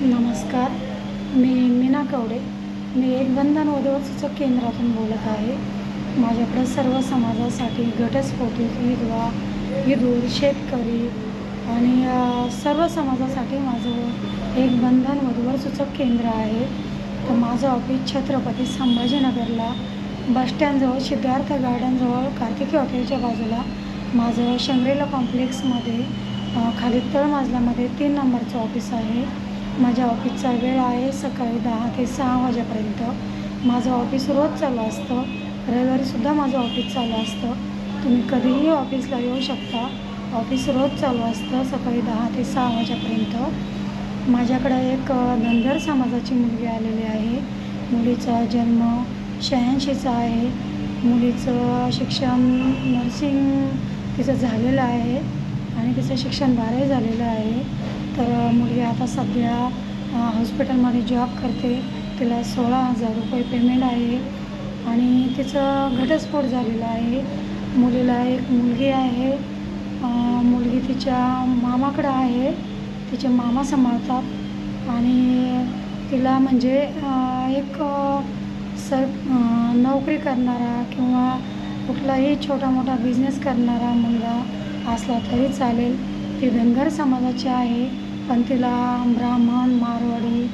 नमस्कार. मी मीना कवडे. मी एक बंधन वधूवर सूचक केंद्रातून बोलत आहे. माझ्याकडे सर्व समाजासाठी घटस्फोटी विधवा विधूर शेतकरी आणि सर्व समाजासाठी माझं एक बंधन वधूवर सूचक केंद्र आहे. तर माझं ऑफिस छत्रपती संभाजीनगरला बसस्टँडजवळ सिद्धार्थ गार्डनजवळ कार्तिकी हॉटेलच्या बाजूला. माझं शंग्रेला कॉम्प्लेक्समध्ये खाली तळमाजल्यामध्ये तीन नंबरचं ऑफिस आहे. माझ्या ऑफिसचा वेळ आहे सकाळी दहा ते सहा वाजेपर्यंत. माझं ऑफिस रोज चालू असतं. रविवारीसुद्धा माझं ऑफिस चालू असतं. तुम्ही कधीही ऑफिसला येऊ शकता. ऑफिस रोज चालू असतं सकाळी दहा ते सहा वाजेपर्यंत. माझ्याकडं एक धनगर समाजाची मुलगी आलेली आहे. मुलीचा जन्म शहाऐंशीचा आहे. मुलीचं शिक्षण नर्सिंग तिचं झालेलं आहे आणि तिचं शिक्षण बारही झालेलं आहे. तर मुलगी आता सध्या हॉस्पिटलमध्ये जॉब करते. तिला सोळा हजार रुपये पेमेंट आहे आणि तिचं घटस्फोट झालेला आहे. मुलीला एक मुलगी आहे. मुलगी तिच्या मामाकडं आहे. तिचे मामा सांभाळतात आणि तिला म्हणजे एक सर नोकरी करणारा किंवा कुठलाही छोटा मोठा बिझनेस करणारा मुलगा असला तरी चालेल. ती धनगर समाजाची आहे. पण तिला ब्राह्मण मारवाडी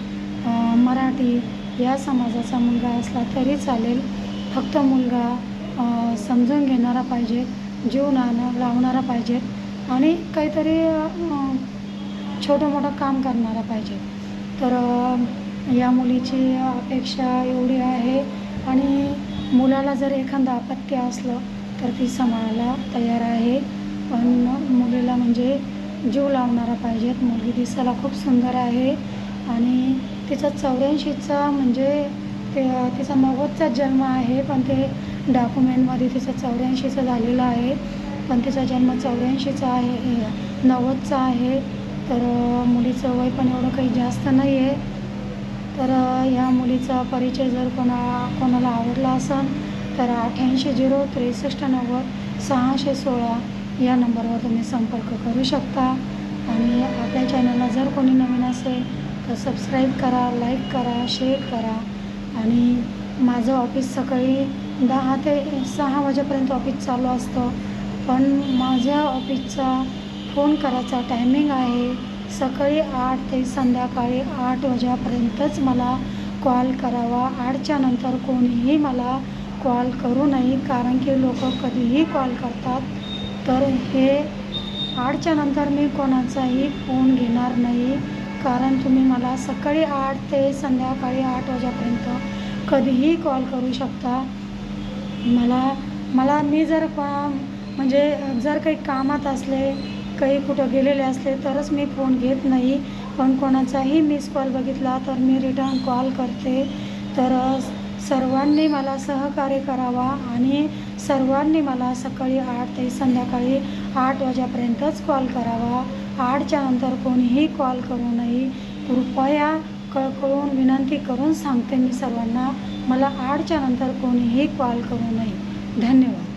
मराठी या समाजाचा मुलगा असला तरी चालेल. फक्त मुलगा समजून घेणारा पाहिजे जीव नाणं लावणारा पाहिजे आणि काहीतरी छोटं मोठं काम करणारा पाहिजे. तर या मुलीची अपेक्षा एवढी आहे आणि मुलाला जर एखादं अपत्य असलं तर ती सांभाळायला तयार आहे. पण मुलीला म्हणजे जीव लावणारा पाहिजेत मुलगी दिसायला खूप सुंदर आहे. आणि तिचा चौऱ्याऐंशीचा म्हणजे ते तिचा नव्वदचा जन्म आहे. पण ते डॉक्युमेंटमध्ये तिचा चौऱ्याऐंशीचा झालेला आहे. पण तिचा जन्म चौऱ्याऐंशीचा आहे नव्वदचा आहे. तर मुलीचं वय पण एवढं काही जास्त नाही आहे तर ह्या मुलीचा परिचय जर कोणा कोणाला आवडला असेल तर अठ्ठ्याऐंशी झिरो त्रेसष्ट नव्वद सहाशे सोळा या नंबरवर तुम्ही संपर्क करू शकता. आणि आपल्या चॅनलला जर कोणी नवीन असेल तर सबस्क्राईब करा लाईक करा शेअर करा. आणि माझं ऑफिस सकाळी दहा ते सहा वाजेपर्यंत ऑफिस चालू असतं. पण माझ्या ऑफिसचा फोन करायचा टायमिंग आहे. सकाळी आठ ते संध्याकाळी आठ वाजेपर्यंतच मला कॉल करावा. आठच्या नंतर कोणीही मला कॉल करू नये कारण की लोक कधीही कॉल करतात. तर हे आठच्या नंतर मी कोणाचाही फोन घेणार नाही. कारण तुम्ही मला सकाळी आठ ते संध्याकाळी आठ वाजेपर्यंत कधीही कॉल करू शकता. मला मला मी जर कोणा म्हणजे जर काही कामात असले काही कुठं गेलेले असले तरच मी फोन घेत नाही. पण कोणाचाही मिस कॉल बघितला तर मी रिटर्न कॉल करते. तर सर्वांनी मला सहकार्य करावा आणि सर्वांनी मला सकाळी आठ ते संध्याकाळी आठ वाजेपर्यंतच कॉल करावा. आठच्या नंतर कोणीही कॉल करू नये. कृपया कळकळून विनंती करून सांगते मी सर्वांना. मला आठच्या नंतर कोणीही कॉल करू नये. धन्यवाद.